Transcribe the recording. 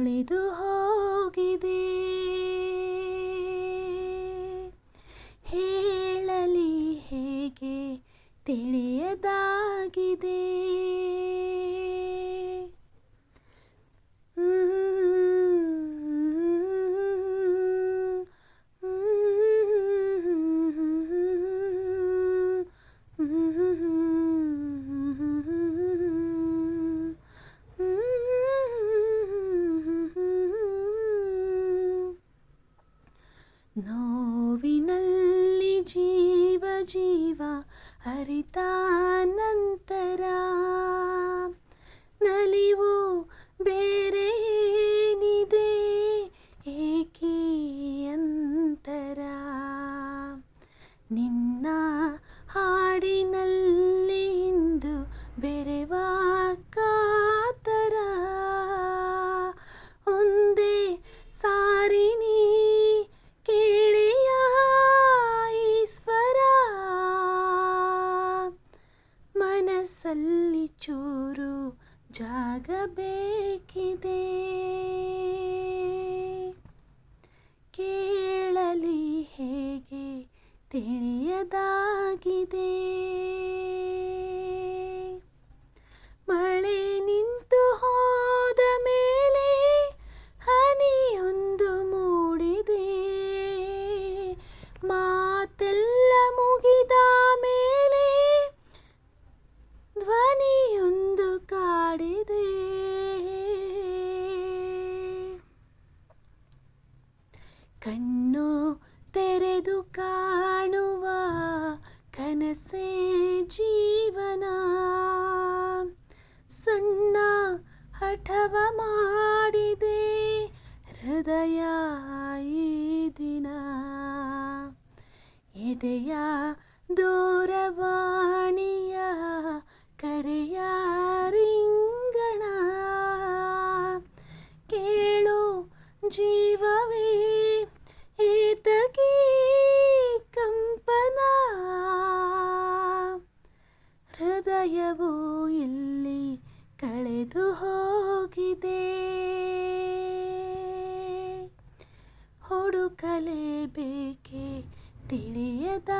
ಉಳಿದು ಹೋಗಿದೆ. ಹೇಳಲಿ ಹೇಗೆ ತಿಳಿಯದಾಗಿದೆ. ನೋವಿನಲ್ಲಿ ಜೀವ ಜೀವ ಹರಿತ ಮನಸ್ಸಲ್ಲಿ ಚೂರು ಜಾಗ ಬೇಕಿದೆ ಕೇಳಲಿ ಹೇಗೆ ತಿಳಿಯದಾಗಿದೆ. ಕಣ್ಣು ತೆರೆದು ಕಾಣುವ ಕನಸೇ ಜೀವನ. ಸಣ್ಣ ಹಠವ ಮಾಡಿದೆ ಹೃದಯ ಈ ದಿನ. ಎದೆಯ ದೂರವಾಣಿಯ ಕರೆಯ ರಿಂಗಣ. ಕೇಳು ಜೀವವೇ ಹೋಗಿದೆ. ಹುಡುಕಲೇಬೇಕೆ ತಿಳಿಯದ?